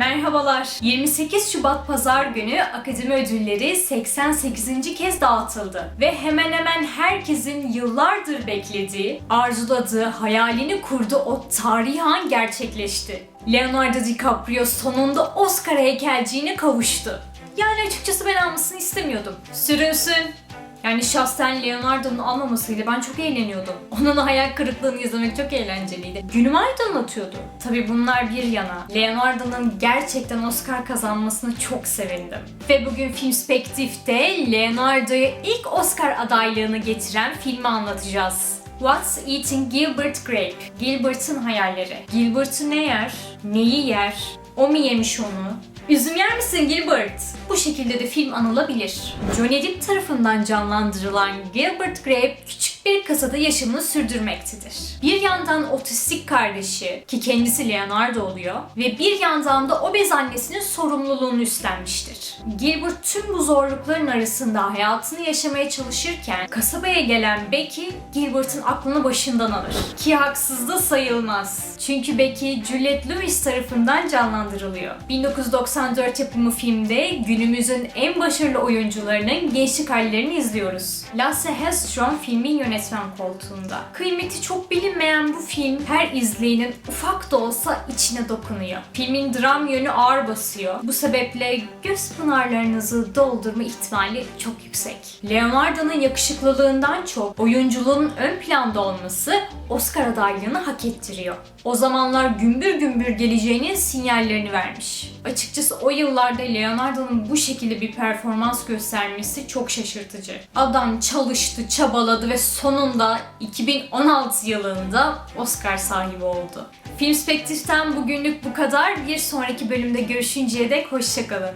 Merhabalar. 28 Şubat Pazar günü Akademi Ödülleri 88. kez dağıtıldı. Ve hemen hemen herkesin yıllardır beklediği, arzuladığı, hayalini kurduğu o tarihi an gerçekleşti. Leonardo DiCaprio sonunda Oscar heykelciğine kavuştu. Yani açıkçası ben almasını istemiyordum. Sürünsün. Yani şahsen Leonardo'nun almamasıyla ben çok eğleniyordum. Onun hayal kırıklığını izlemek çok eğlenceliydi. Günümü aydınlatıyordu. Tabi bunlar bir yana. Leonardo'nun gerçekten Oscar kazanmasını çok sevindim. Ve bugün Filmspektif'te Leonardo'ya ilk Oscar adaylığını getiren filmi anlatacağız. What's Eating Gilbert Grape? Gilbert'ın hayalleri. Gilbert'ı ne yer? Neyi yer? O mu yemiş onu? Üzüm yer misin Gilbert? Bu şekilde de film anılabilir. Johnny Depp tarafından canlandırılan Gilbert Grape küçük bir kasada yaşamını sürdürmektedir. Bir yandan otistik kardeşi ki kendisi Leonardo oluyor ve bir yandan da obez annesinin sorumluluğunu üstlenmiştir. Gilbert tüm bu zorlukların arasında hayatını yaşamaya çalışırken kasabaya gelen Becky Gilbert'ın aklını başından alır. Ki haksız da sayılmaz. Çünkü Becky Juliette Lewis tarafından canlandırılıyor. 1994 yapımı filmde günümüzün en başarılı oyuncularının gençlik hallerini izliyoruz. Lasse Hallström filmin yönetmen koltuğunda. Kıymeti çok bilinmeyen bu film her izleyenin ufak da olsa içine dokunuyor. Filmin dram yönü ağır basıyor. Bu sebeple göz pınarlarınızı doldurma ihtimali çok yüksek. Leonardo'nun yakışıklılığından çok oyunculuğun ön planda olması Oscar adaylığını hak ettiriyor. O zamanlar gümbür gümbür geleceğinin sinyallerini vermiş. Açıkçası o yıllarda Leonardo'nun bu şekilde bir performans göstermesi çok şaşırtıcı. Adam çalıştı, çabaladı ve sonunda 2016 yılında Oscar sahibi oldu. Film Spektif'ten bugünlük bu kadar. Bir sonraki bölümde görüşünceye dek hoşçakalın.